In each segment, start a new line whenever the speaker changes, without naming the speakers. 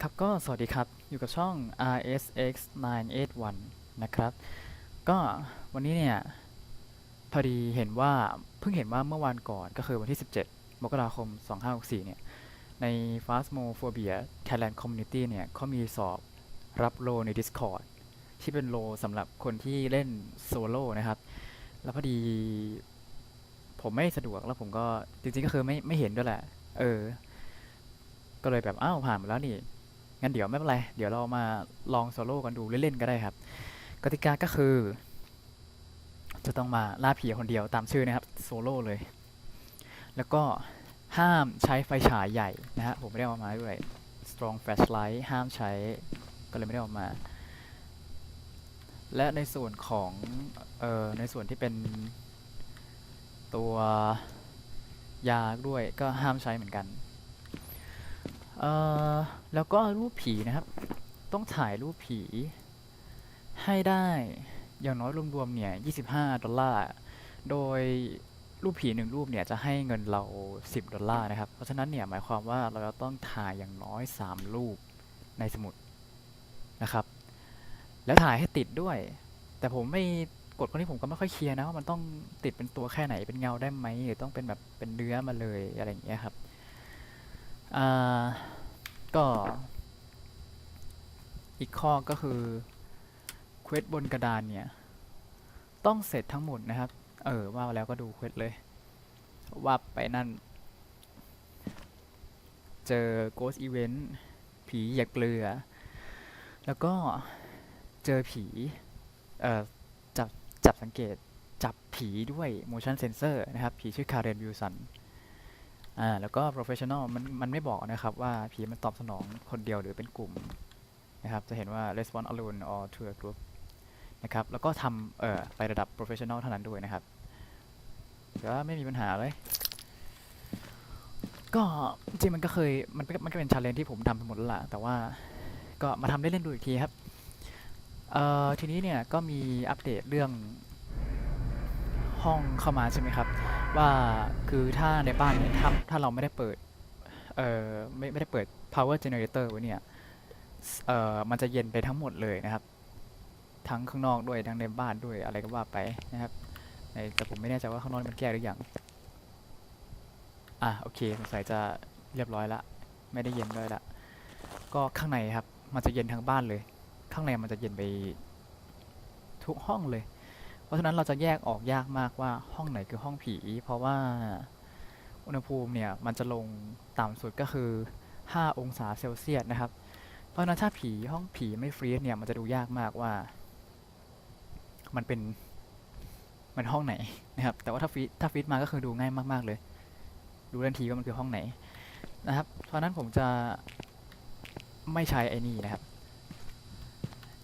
ครับก็สวัสดีครับ อยู่กับช่อง RSX 981นะครับ ก็วันนี้เนี่ย พอดีเห็นว่า เพิ่งเห็นว่าเมื่อวานก่อนก็คือวันที่ 17 มกราคม 2564 เนี่ย ใน Phasmophobia Thailand Community เนี่ยเขามีสอบรับโลใน Discord ที่เป็นโลสำหรับคนที่เล่นโซโล่นะครับ แล้วพอดี ผมไม่สะดวกแล้วผมก็จริงๆก็คือไม่ไม่เห็นด้วยแหละ เออ ก็เลยแบบอ้าวผ่านมาแล้วนี่งั้นเดี๋ยวไม่เป็นไร เดี๋ยวเรามาลองโซโล่กันดูเล่นๆก็ได้ครับ กติกาก็คือ จะต้องมาล่าผีคนเดียวตามชื่อนะครับโซโล่เลย แล้วก็ห้ามใช้ไฟฉายใหญ่นะฮะผมไม่ได้เอามาด้วย strong flashlight ห้ามใช้ก็เลยไม่ได้เอามา และในส่วนของเอ่อในส่วนที่เป็นตัวยาด้วยก็ห้ามใช้เหมือนกัน เอ่อแล้วก็รูปผีนะครับ ต้องถ่ายรูปผีให้ได้อย่างน้อยรวมๆเนี่ย 25 ดอลลาร์ โดยรูปผีหนึ่งรูปเนี่ยจะให้เงินเรา 10 ดอลลาร์นะครับ เพราะฉะนั้นเนี่ยหมายความว่าเราจะต้องถ่ายอย่างน้อย 3 รูปในสมุดนะครับ แล้วถ่ายให้ติดด้วย แต่ผมไม่กฎคนนี้ผมก็ไม่ค่อยเคลียร์นะว่ามันต้องติดเป็นตัวแค่ไหนเป็นเงาได้ไหมหรือต้องเป็นแบบเป็นเนื้อมาเลยอะไรอย่างเงี้ยครับ อ่าก็อีกข้อก็คือเควสบนกระดานเนี่ย ต้องเสร็จทั้งหมดนะครับ เออ ว่าแล้วก็ดูเควสเลย ว่าไปนั่น เจอ Ghost Event ผีเหยียกเกลือ แล้วก็เจอผี เอ่อ จับ จับสังเกตจับผีด้วย motion sensor นะครับ ผีชื่อ Karen Wilson อ่าแล้วก็ professional มันมันไม่บอกนะครับว่าผีมันตอบสนองคนเดียวหรือเป็นกลุ่มนะครับจะเห็นว่า respond alone or to a group นะครับแล้วก็ทำเอ่อไประดับ professional เท่านั้นด้วยนะครับแต่ว่าไม่มีปัญหาเลย ก็จริงมันก็เคยมันก็มันก็เป็น challenge ที่ผมทำไปหมดแล้วล่ะแต่ว่าก็มาทำเล่นๆดูอีกทีครับเอ่อทีนี้เนี่ยก็มีอัปเดตเรื่องห้องเข้ามาใช่ไหมครับ ว่าคือถ้าในบ้านถ้าถ้าเราไม่ได้เปิด เอ่อไม่ไม่ได้เปิด power generator ไว้เนี่ย เอ่อมันจะเย็นไปทั้งหมดเลยนะครับ ทั้งข้างนอกด้วยทั้งในบ้านด้วยอะไรก็ว่าไปนะครับในแต่ผมไม่แน่ใจว่าข้างนอกมันแก้หรือยังอะโอเคสงสัยจะเรียบร้อยละไม่ได้เย็นด้วยละก็ข้างในครับ มันจะเย็นทั้งบ้านเลย ข้างในมันจะเย็นไปทุกห้องเลย เพราะฉะนั้นเราจะแยกออกยากมากว่าห้องไหนคือห้องผี เพราะว่าอุณหภูมิเนี่ยมันจะลงต่ำสุดก็คือ 5 องศาเซลเซียสนะครับ เพราะฉะนั้นถ้าผีห้องผีไม่ฟรีซเนี่ยมันจะดูยากมากว่า มันเป็นมันห้องไหนนะครับ แต่ว่าถ้าฟรีถ้าฟรีซมาก็คือดูง่ายมาก ๆ เลย ดูทันทีว่ามันคือห้องไหนนะครับ เพราะฉะนั้นผมจะไม่ใช้ไอ้นี่นะครับ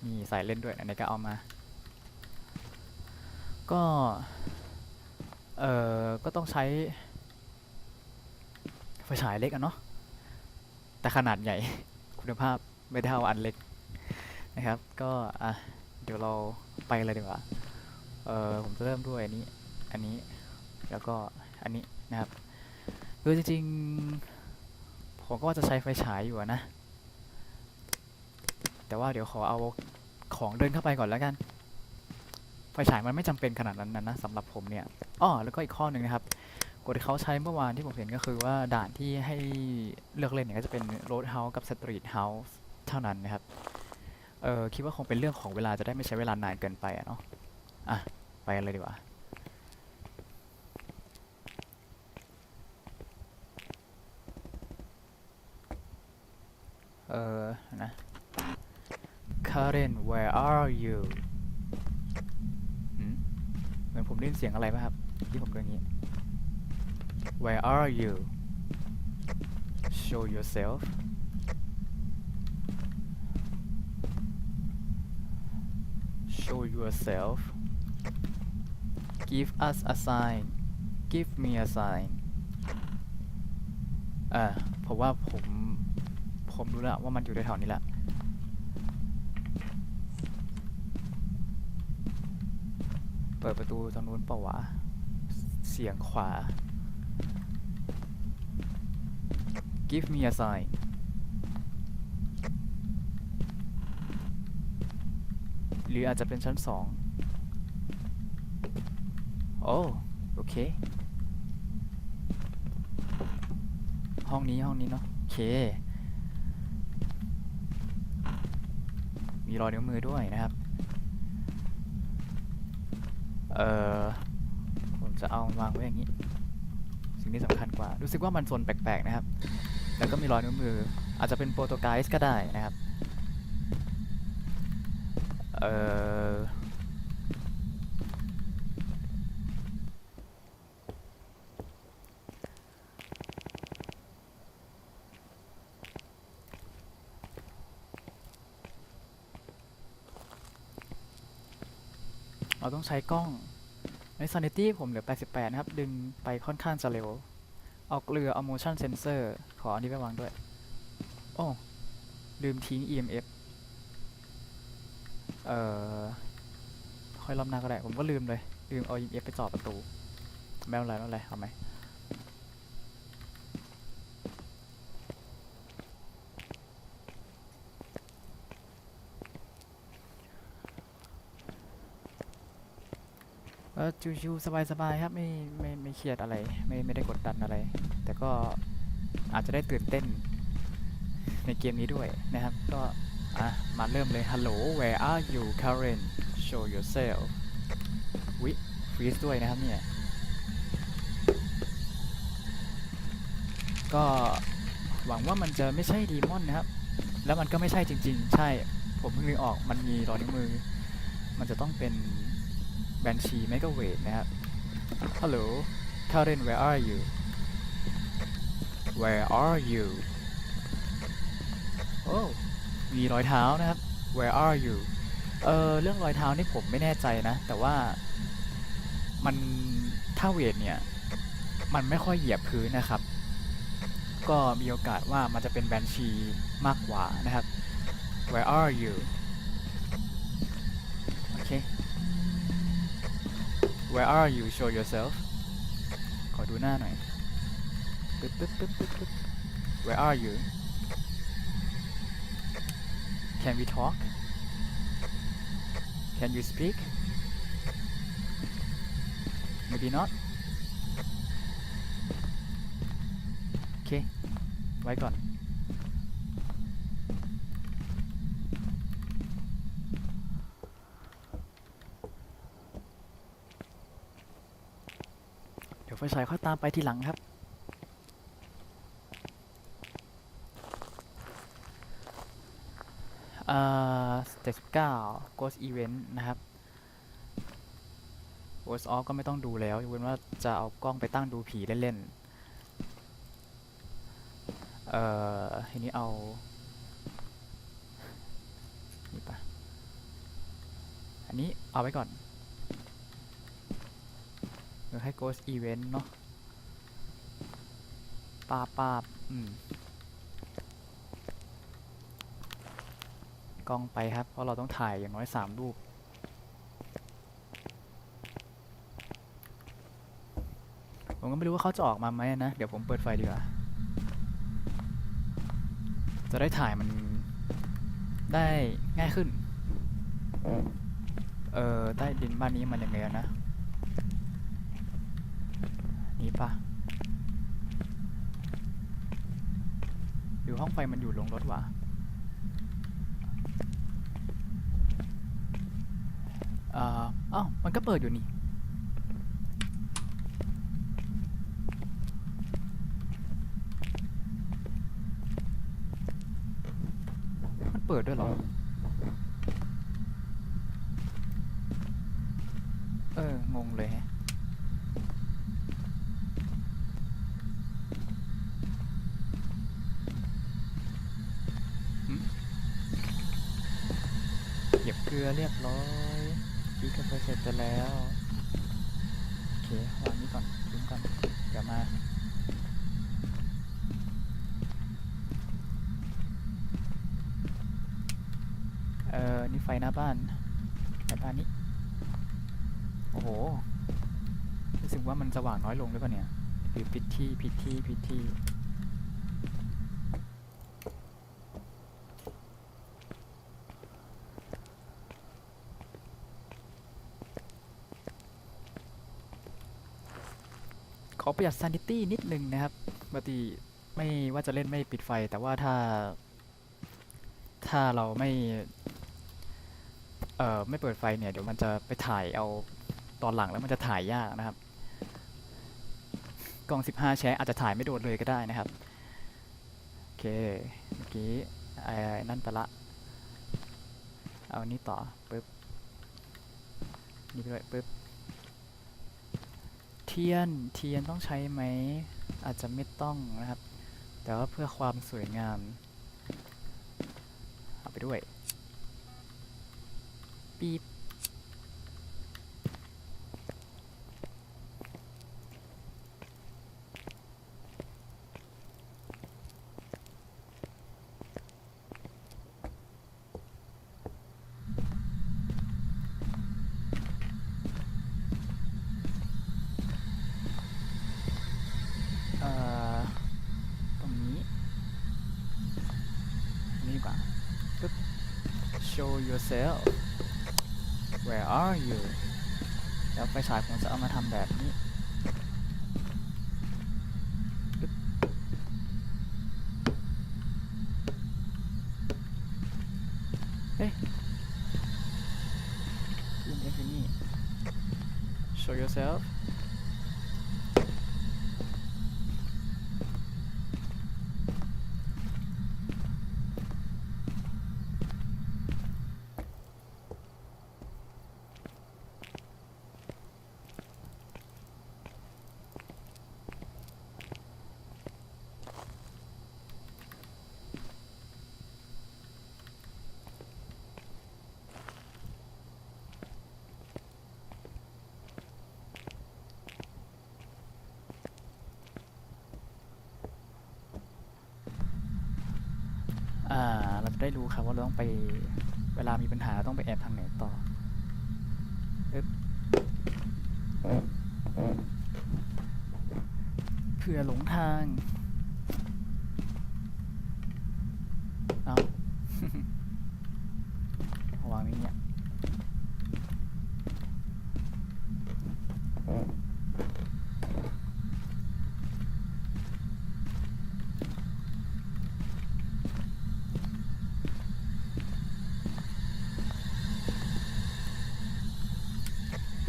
นี่ใส่เล่นด้วยอันนี้ก็เอามา ก็ เอ่อ ก็ต้องใช้ไฟฉายเล็กอะเนาะ แต่ขนาดใหญ่ คุณภาพไม่เท่าอันเล็กนะครับ ก็อะเดี๋ยวเราไปเลยดีกว่า เอ่อ ผมจะเริ่มด้วยอันนี้ อันนี้ แล้วก็อันนี้นะครับ คือจริงๆ ผมก็ว่าจะใช้ไฟฉายอยู่นะ แต่ว่าเดี๋ยวขอเอาของเดินเข้าไปก่อนแล้วกัน ฉายมันไม่จำเป็นขนาดนั้นนะสำหรับผมเนี่ยอ้อแล้วก็อีกข้อหนึ่งนะครับกฎที่เขาใช้เมื่อวานที่ผมเห็นก็คือว่าด่านที่ให้เลือกเล่นเนี่ยก็จะเป็น Road House กับ Street House เท่านั้นนะครับเออคิดว่าคงเป็นเรื่องของเวลาจะได้ไม่ใช้เวลานานเกินไปอะเนาะอะไปกันเลยดีกว่าเออนะ Karen where are you ผมได้ยินเสียงอะไรป่ะครับ ที่ผมเดินอย่างนี้ Where are you Show yourself Show yourself Give us a sign Give me a sign เออผมว่าผม ผมรู้แล้วว่ามันอยู่แถวๆนี้แหละ เปิดประตูตรงนู้นเปล่าวะ เสียงขวา give me a sign หรืออาจจะเป็นชั้นสองโอ้โอเค ห้องนี้ห้องนี้เนาะโอเค มีรอยนิ้วมือด้วยนะครับ เออผมจะเอาวางไว้อย่างนี้ สิ่งที่สำคัญกว่า รู้สึกว่ามันโซนแปลกๆนะครับ แล้วก็มีรอยนิ้วมือ อาจจะเป็นโปรโตไกส์ก็ได้นะครับ เอ่อ ต้องใช้กล้องใน Sanity ผมเหลือ 88 นะครับ ดึงไปค่อนข้างจะเร็ว เอาเกลือเอา motion sensor ขออันนี้ไปวางด้วย โอ้ ลืมทิ้ง EMF เอ่อ ค่อยรอบหน้าก็ได้ ผมก็ลืมเลย ลืมเอา EMF ไปจ่อประตู ไม่เป็นไรไม่เป็นไรเอาไหม ชิวๆสบายๆครับไม่ไม่ไม่เครียดอะไร ไม่ไม่ได้กดดันอะไร แต่ก็อาจจะได้ตื่นเต้นในเกมนี้ด้วยนะครับ ก็อะมาเริ่มเลย Hello where are you Karen show yourself วิฟรีสด้วยนะครับเนี่ย ก็หวังว่ามันจะไม่ใช่ดีมอนนะครับ แล้วมันก็ไม่ใช่จริง ๆ ใช่ ผมเพิ่งนึกออกมันมีรอยนิ้วมือ มันจะต้องเป็น แบนชีเมกะเวทนะครับ Hello Karen where are you Where are you โอ้มีรอยเท้านะครับ Where are you เออเรื่องรอยเท้านี่ผมไม่แน่ใจนะ แต่ว่ามันถ้าเวทเนี่ย มันไม่ค่อยเหยียบพื้นนะครับ ก็มีโอกาสว่ามันจะเป็นแบนชีมากกว่านะครับ Where are you โอเค Where are you show yourself ขอดูหน้าหน่อยปึ๊บปึ๊บปึ๊บปึ๊บปึ๊บ Where are you Can we talk Can you speak Maybe not โอเค ไว้ก่อน ไฟฉายค่อยตามไปทีหลังครับ เอ่อ79 Ghost Event นะครับ Ghost Off ก็ไม่ต้องดูแล้วยกเว้นว่าจะเอากล้องไปตั้งดูผีเล่นๆ เอ่อ ทีนี้เอา นี่ปะอันนี้เอาไว้ก่อน เดี๋ยวให้ Ghost Event เนาะปาปาบอืมกล้องไปครับ เพราะเราต้องถ่ายอย่างน้อยสามรูป ผมก็ไม่รู้ว่าเขาจะออกมาไหมนะ เดี๋ยวผมเปิดไฟดีกว่า จะได้ถ่ายมันได้ง่ายขึ้น เออใต้ดินบ้านนี้มันยังไงนะ นี้ปะหรือห้องไฟมันอยู่ลงรถวะเอ่ออ้าวมันก็เปิดอยู่นี่ มันเปิดด้วยเหรอ เออ งงเลยฮะ เก็บเกลือเรียบร้อยกินกาแฟเสร็จไปแล้วโอเควางนี้ก่อนทิ้งก่อนเดี๋ยวมาเออนี่ไฟหน้าบ้านหน้าบ้านนี้โอ้โหรู้สึกว่ามันสว่างน้อยลงหรือเปล่าเนี่ยหรือผิดที่ผิดที่ผิดที่ ประหยัด sanity นิดนึงนะครับปกติไม่ว่าจะเล่นไม่ปิดไฟ แต่ว่าถ้า ถ้าเราไม่ เอ่อ ไม่เปิดไฟเนี่ย เดี๋ยวมันจะไปถ่ายเอาตอนหลังแล้วมันจะถ่ายยากนะครับ กล้อง 15 แชร์อาจจะถ่ายไม่โดนเลยก็ได้นะครับ โอเค เมื่อกี้ไอ้นั่นไปละ เอาอันนี้ต่อปึ๊บ นี่ไปด้วยปึ๊บ เทียน เทียนต้องใช้ไหม อาจจะไม่ต้องนะครับ แต่ว่าเพื่อความสวยงาม เอาไปด้วย ปี๊บ เอ่อ ตรงนี้ ตรงนี้ดีกว่าปึ๊บ show yourself where are you แล้วไฟฉายผมจะเอามาทำแบบนี้เฮ้ยยืนเอ็นฟินี่ show yourself อ่า เราจะได้รู้ครับว่าเราต้องไป เวลามีปัญหาเราต้องไปแอบทางไหนต่อปึ๊บเผื่อหลงทาง เอาวางนี้เนี่ย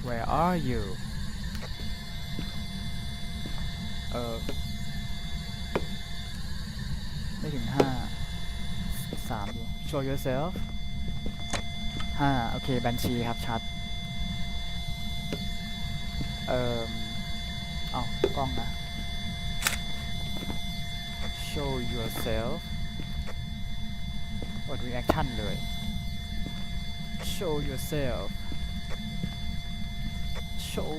Where are you เออไม่ถึงห้าสามอยู่ show yourself ห้าโอเค บัญชีครับ ชัด เอ่อเอากล้องนะ show yourself กด reaction เลย show yourself show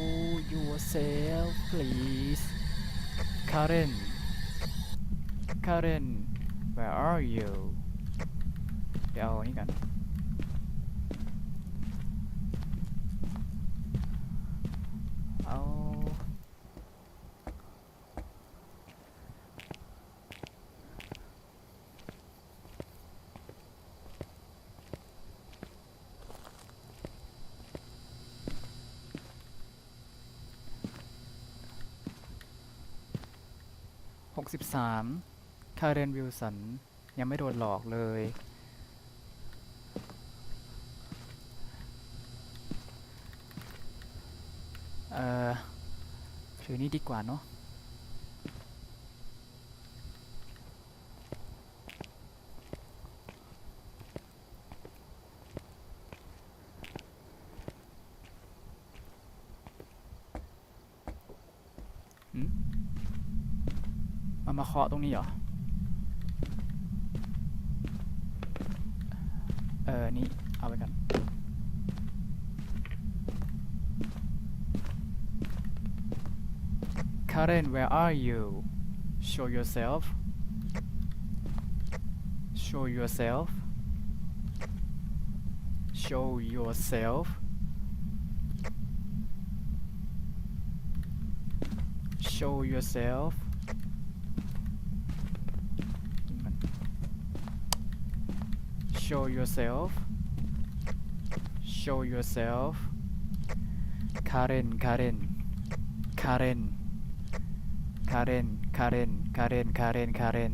yourself please Karen Karen where are you เดี๋ยวเอาอันนี้กัน 63 คาเรนวิลสัน ยังไม่โดนหลอกเลย เอ่อคือนี้ดีกว่าเนาะาเคาะตรงนี้เหรอ เออ นี่ เอาไปกัน Karen where are you show yourself show yourself show yourself show yourself Show yourself show yourself Karen Karen Karen คาเรนคาเรนคาเรนคาเรนคาเรน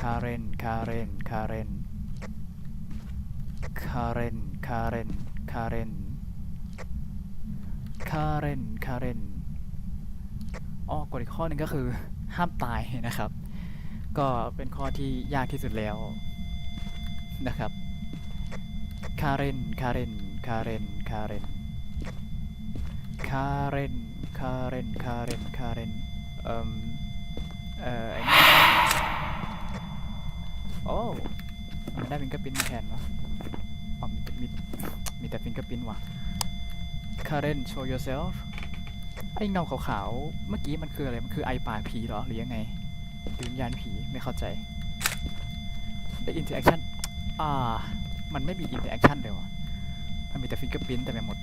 คาเรนคาเรนคาเรนคาเรนคาเรนคาเรนคาเรนคาเรนอ๋อกฎอีกข้อหนึ่งก็คือห้ามตายนะครับ ก็เป็นข้อที่ยากที่สุดแล้ว นะครับ คาเรน คาเรน คาเรน คาเรน คาเรน คาเรน คาเรน คาเรน เอ่มเอ่อไอ้นี่โอ้มันได้ฟิงเกอร์ปิ้นแทนวะอ๋อมีแต่มีมีแต่ฟิงเกอร์ปิ้นว่ะ คาเรน show yourself ไอ้เงาขาวๆ เมื่อกี้มันคืออะไร มันคือไอปาผีเหรอ หรือยังไงหรือวิญญาณผี ไม่เข้าใจ ได้ interaction อ่ อ่า มันไม่มี interaction เลยวะมันมีแต่ฟิงเกอร์ปิ้นแต่ไม่หมด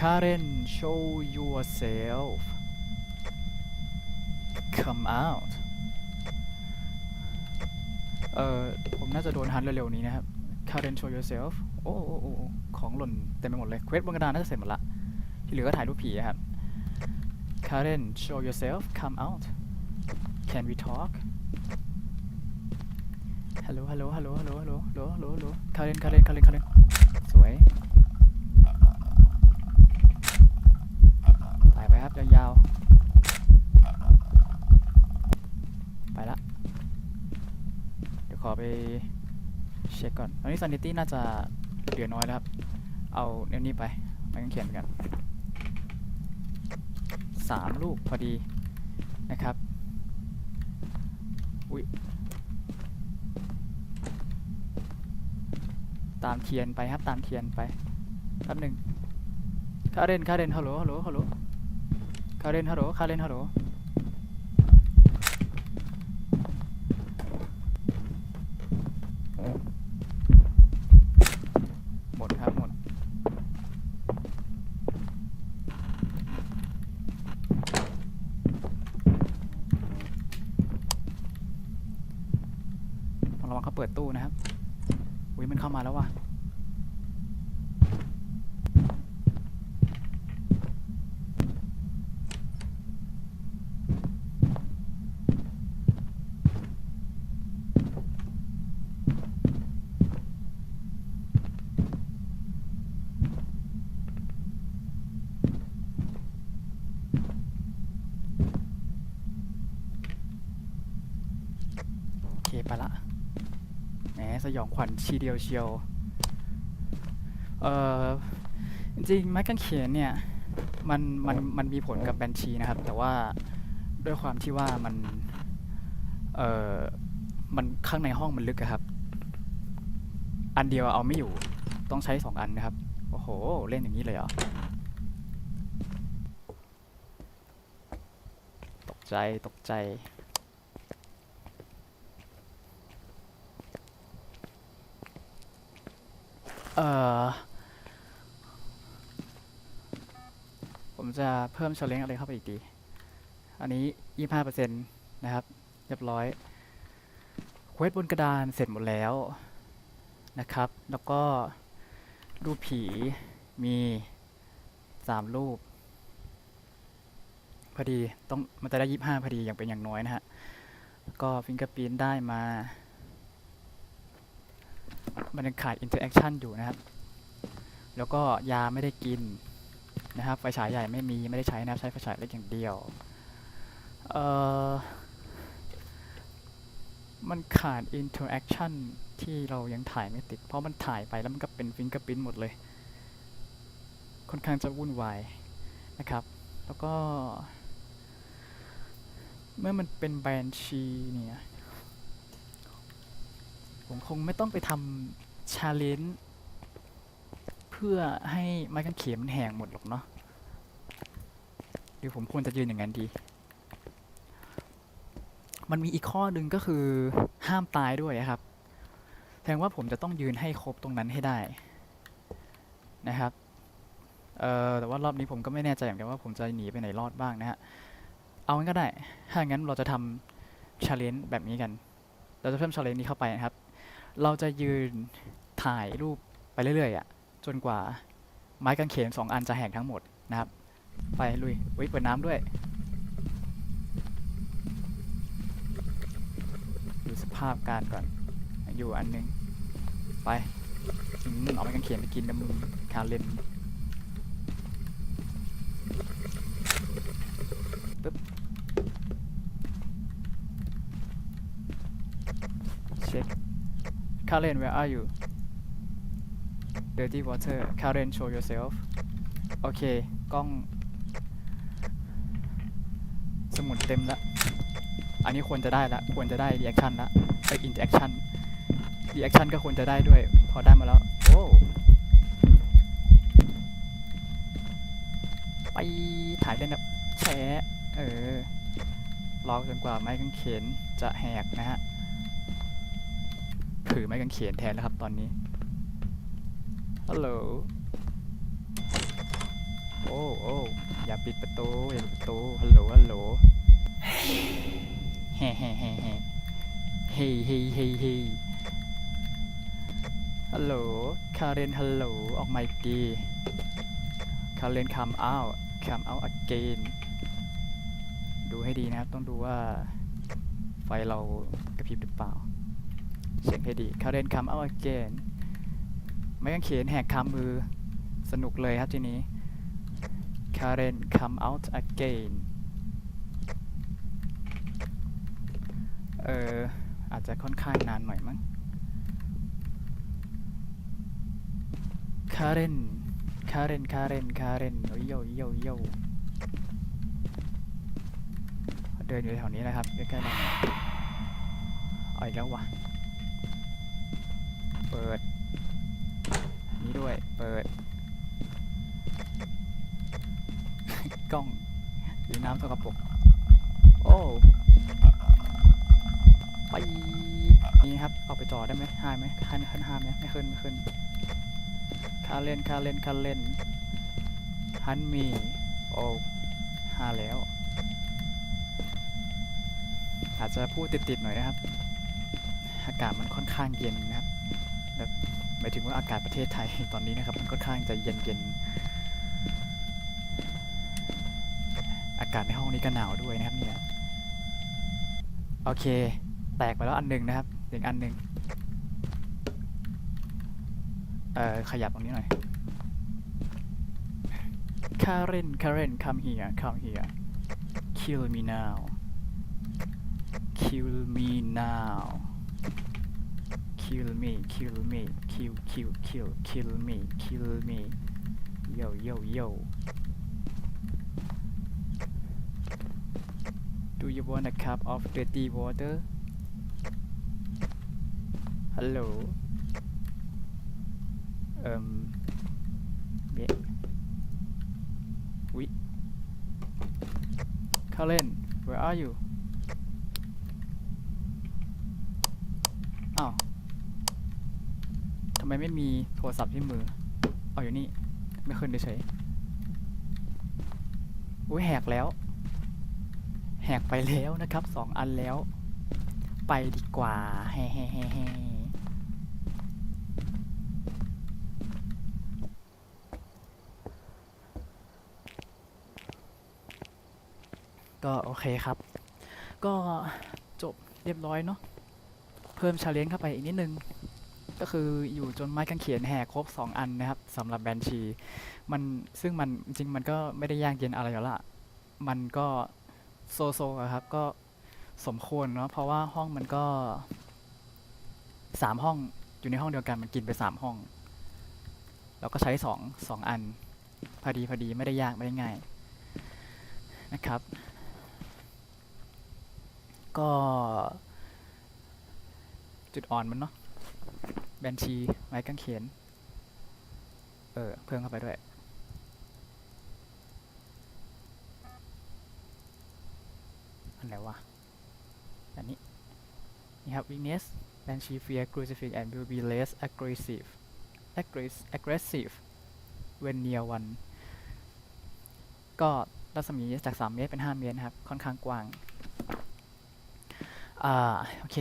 Karen show yourself come out เอ่อ ผมน่าจะโดนฮันเร็วๆนี้นะครับ Karen show yourself โอ้โอ้โอ้ของหล่นเต็มไปหมดเลย เควสบนกระดานน่าจะเสร็จหมดละ ที่เหลือก็ถ่ายรูปผีครับ Karen show yourself come out can we talk ฮัลโหล ฮัลโหล ฮัลโหล ฮัลโหล ฮัลโหล ฮัลโหล ฮัลโหลคาเรนคาเรนคาเรนเาเล่นสวยไปไปครับยาวๆ ไปละ เดี๋ยวขอไปเช็คก่อน ตอนนี้ซันดิตี้น่าจะเหลือน้อยแล้วครับ เอาเนี้ยนี้ไปไปกันเขียนกันสามลูกพอดีนะครับ อุ้ยามเทียนไปครับ ตามเทียนไปแป๊บหนึ่งคาเรนคาเรนฮัลโหลฮัลโหลฮัลโหลคาเรนฮัลโหลคาเรนฮัลโหลหมดครับหมดระวังเขาเปิดตู้นะครับ อุ้ยมันเข้ามาแล้วว่ะ โอเค ไปละ แหมส ยองขวัญชีเดียวเชียว เอ่อจริงไม้กางเขนเนี่ยมันมันมันมีผลกับแบนชีนะครับ แต่ว่าด้วยความที่ว่ามัน เอ่อมันข้างในห้องมันลึกอะครับ อันเดียวเอาไม่อยู่ต้องใช้สองอันนะครับ โอ้โห เล่นอย่างนี้เลยเหรอ ตกใจตกใจ เอ่อ ผมจะ เพิ่มช l เลนอะไรเข้าไปอีกดี อันนี้ยี่ห้าเปอร์เซ็นต์นะครับ เรียบร้อย เควสบนกระดานเสร็จหมดแล้วนะครับ แล้วก็รูปผีมีสามรูป พอดีต้องมันจะได้ยี่ห้าพอดีอย่างเป็นอย่างน้อยนะฮะ ก็ฟิงเกอร์พินได้มา มันยังขาดอินเตอร์แอคชั่นอยู่นะครับ แล้วก็ยาไม่ได้กิน นะครับ ไฟฉายใหญ่ไม่มีไม่ได้ใช้นะครับใช้ไฟฉายเล็กอย่างเดียว เอ่อ มันขาดอินเตอร์แอคชั่นที่เรายังถ่ายไม่ติด เพราะมันถ่ายไปแล้วมันก็เป็นฟิงเกอร์พิ้นหมดเลย ค่อนข้างจะวุ่นวายนะครับ แล้วก็ เมื่อมันเป็นแบรนชีเนี่ย ผมคงไม่ต้องไปทำชาเลนจ์ พื่อให้ไม้กางเขนมันแหงหมดหรอกเนาะหรือผมควรจะยืนอย่างนั้นดี มันมีอีกข้อหนึ่งก็คือห้ามตายด้วยครับ แสดงว่าผมจะต้องยืนให้ครบตรงนั้นให้ได้นะครับ เอ่อ แต่ว่ารอบนี้ผมก็ไม่แน่ใจเหมือนกันว่าผมจะหนีไปไหนรอดบ้างนะฮะ เอางั้นก็ได้ ถ้างั้นเราจะทำชาเลนจ์แบบนี้กัน เราจะเพิ่มชาเลนจ์นี้เข้าไปนะครับ เราจะยืนถ่ายรูปไปเรื่อยๆอะ่ะ จนกว่าไม้กางเขนสองอันจะแหกทั้งหมดนะครับ ไปลุยอุ้ยเปิดน้ำด้วย ดูสภาพการก่อน อยู่อันหนึง ไปอืมเอาไปกันเขนไปกินนะมึงคาเล่นปึ๊บเช็ค Karen where are you dirty water Karen show yourself โอเค กล้อง สมุดเต็มละ อันนี้ควรจะได้ละ ควรจะได้ reaction ละไป interaction reaction ก็ควรจะได้ด้วย พอได้มาแล้ว โอ้ไปถ่ายเล่นแบบแชะเออรอจนกว่าไม้กางเขนจะแหกนะฮะ ถือไม้กางเขนแทนแล้วครับตอนนี้ ฮัลโหล โอ้โอ้อย่าปิดประตู อย่าปิดประตู ฮัลโหล ฮัลโหลแฮ่แฮ่แฮ่แฮ่เฮ้เฮ้เฮ้เฮ้ฮัลโหล คาเรนฮัลโหล ออกมาอีกดี คาเรน come out come out again ดูให้ดีนะครับ ต้องดูว่า ไฟเรากระพริบหรือเปล่า เช็คให้ดี คาเรน come out again ไม่ต้องเขียนแหกคำมือสนุกเลยครับทีนี้คาเรน come out again เอออาจจะค่อนข้างนานหน่อยมั้งคาเรนคาเรนคาเรนคาเรนโอ้ยโยโยโยเดินอยู่แถวนี้นะครับใกล้ๆเราเอาอีกแล้ววะเปิด นี้ด้วย เปิด กล้องหรือน้ำสกปรกโอ้ไปนี่ครับ เอาไปจอได้ไหมห้าไหมขึ้นขึ้นห้ามไหมไม่ขึ้นไม่ขึ้นคาเล่นคาเล่นคาเล่นฮันมีโอ้ห้าแล้ว อาจจะพูดติดๆหน่อยนะครับ อากาศมันค่อนข้างเย็นนะครับแบบายถึงว่าอากาศประเทศไทยตอนนี้นะครับ มันค่อนข้างจะเย็นเย็นๆอากาศในห้องนี้ก็หนาวด้วยนะครับเนี่ยโอเค แตกไปแล้วอันหนึ่งนะครับอีกอันหนึ่งเอ่อขยับตรงนี้หน่อย Karen Karen come here come here kill me now kill me now kill me, kill me, kill, kill, kill, kill me, kill me. Yo, yo, yo. Do you want a cup of dirty water? Hello? Um. Yeah. We. Colin, where are you? ไมไม่มีโทรศัพท์ที่มือ เอาอยู่นี่ ไม่ขึ้นเฉยอุ้ยแหกแล้ว แหกไปแล้วนะครับสองอันแล้ว ไปดีกว่าแฮ่แฮ่แฮ่แฮ่ก็โอเคครับ ก็จบเรียบร้อยเนาะเพิ่มชาเลนจ์เข้าไปอีกนิดนึง ก็คืออยู่จนไม้กางเขนแหกครบ 2 อันนะครับสำหรับแบนชี มันซึ่งมันจริงมันก็ไม่ได้ยากเย็นอะไรอยู่ละมันก็โซโซครับก็สมควรเนาะเพราะว่าห้องมันก็สามห้องอยู่ในห้องเดียวกันมันกินไปสามห้อง แล้วก็ใช้สองสองอัน พอดีพอดีไม่ได้ยากไม่ได้ง่ายนะครับ ก็จุดอ่อนมันเนาะ แบนชี ไม้กางเขน เออ เพิ่มเข้าไปด้วย อันไหนวะ อันนี้ นี่ครับ weakness banshee fear crucifix and will be less aggressive aggress- aggressive when near one ก็รัศมีจาก 3 เมตรเป็น 5 เมตรนะครับ ค่อนข้างกว้าง อ่า โอเค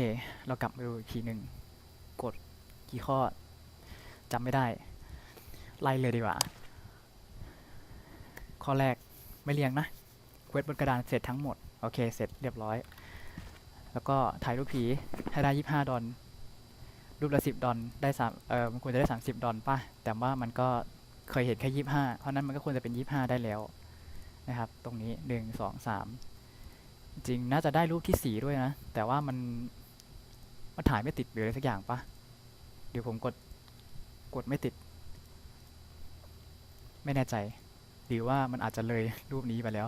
เรากลับมาดูอีกทีหนึ่ง กี่ข้อจำไม่ได้ ไล่เลยดีกว่า ข้อแรกไม่เรียงนะเควสบนกระดานเสร็จทั้งหมด โอเค เสร็จเรียบร้อย แล้วก็ถ่ายรูปผีให้ได้ยี่ห้าดอลรูปละสิบดอลได้สามเออมันควรจะได้สามสิบดอลป่ะ แต่ว่ามันก็เคยเห็นแค่ยี่ห้าเพราะนั้นมันก็ควรจะเป็นยี่ห้าได้แล้วนะครับ ตรงนี้หนึ่งสองสามจริงน่าจะได้รูปที่สี่ด้วยนะ แต่ว่ามันมันถ่ายไม่ติดหรืออะไรสักอย่างป่ะ เดี๋ยวผมกดกดไม่ติด ไม่แน่ใจ หรือว่ามันอาจจะเลยรูปนี้ไปแล้ว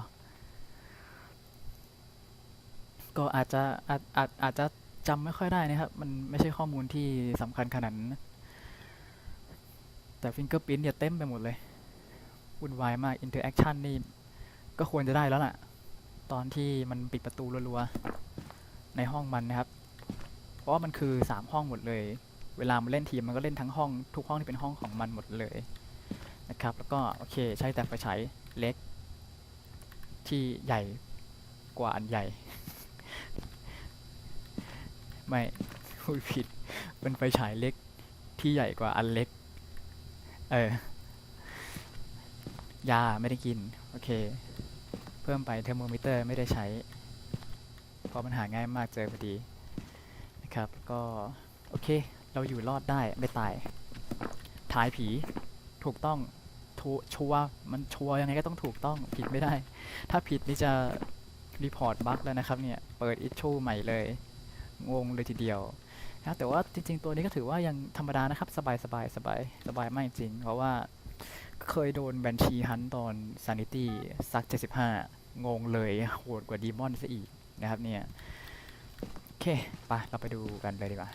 ก็อาจจะอาจอาจอาจจะจำไม่ค่อยได้นะครับ มันไม่ใช่ข้อมูลที่สำคัญขนาดนั้นแต่ฟิงเกอร์พิ n เนี่ยเต็มไปหมดเลยวุ่นวายมากอินเ r อร์แอคชั่นนี่ ก็ควรจะได้แล้วล่ะ ตอนที่มันปิดประตูรัวๆ ในห้องมันนะครับ เพราะว่ามันคือสามห้องหมดเลย เวลามันเล่นทีมมันก็เล่นทั้งห้องทุกห้องที่เป็นห้องของมันหมดเลยนะครับ แล้วก็โอเคใช้แต่ไฟฉายเล็ก ที่ใหญ่กว่าอันใหญ่ ไม่พูดผิดเป็นไฟฉายเล็กที่ใหญ่กว่าอันเล็ก เออยาไม่ได้กิน โอเค เพิ่มไปเทอร์โมมิเตอร์ไม่ได้ใช้ เพราะมันหาง่ายมากเจอพอดีนะครับ ก็ โอเค เราอยู่รอดได้ไม่ตาย ถ่ายผี ถูกต้องถูชัวร์มันชัวร์ยังไงก็ต้องถูกต้องผิดไม่ได้ ถ้าผิดนี่จะรีพอร์ตบั๊กแล้วนะครับเนี่ย เปิดอิชชูใหม่เลย งงเลยทีเดียวนะแต่ว่าจริง ๆ ตัวนี้ก็ถือว่ายังธรรมดานะครับ สบายสบายสบายสบายมากจริง เพราะว่าเคยโดนแบนชีฮันตอน Sanity ซัก 75 งงเลยโหดกว่าดีมอนซะอีกนะครับเนี่ย เคไปเราไปดูกันเลยดีกว่า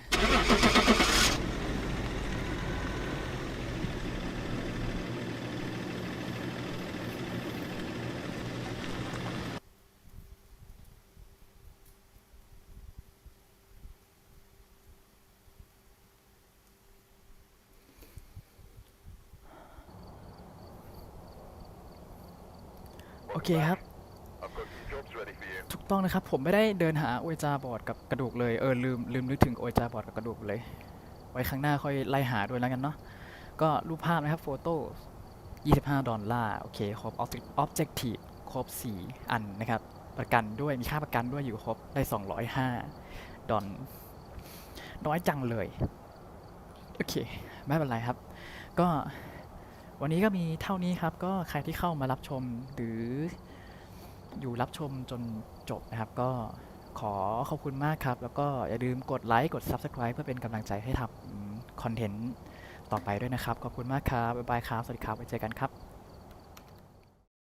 โอเคครับ ถูกต้องนะครับ ผมไม่ได้เดินหาโอเอจาบอดกับกระดูกเลย เออลืมลืมนึกถึงโอเอจาบอดกับกระดูกเลย ไว้ครั้งหน้าค่อยไล่หาด้วยแล้วกันเนาะ ก็รูปภาพนะครับโฟโต้ 25 ดอลลาร์ โอเค ครบออบเจกตีฟครบ 4 อันนะครับ ประกันด้วย มีค่าประกันด้วยอยู่ครบ ได้ 205 ดอลน้อยจังเลย โอเค ไม่เป็นไรครับ ก็วันนี้ก็มีเท่านี้ครับ ก็ใครที่เข้ามารับชมหรือ อยู่รับชมจนจบนะครับ ก็ขอขอบคุณมากครับ แล้วก็อย่าลืมกดไลค์กด Subscribe เพื่อเป็นกำลังใจให้ทำคอนเทนต์ต่อไปด้วยนะครับ ขอบคุณมากครับ บ๊ายบายครับ สวัสดีครับไว้เจอกันครับ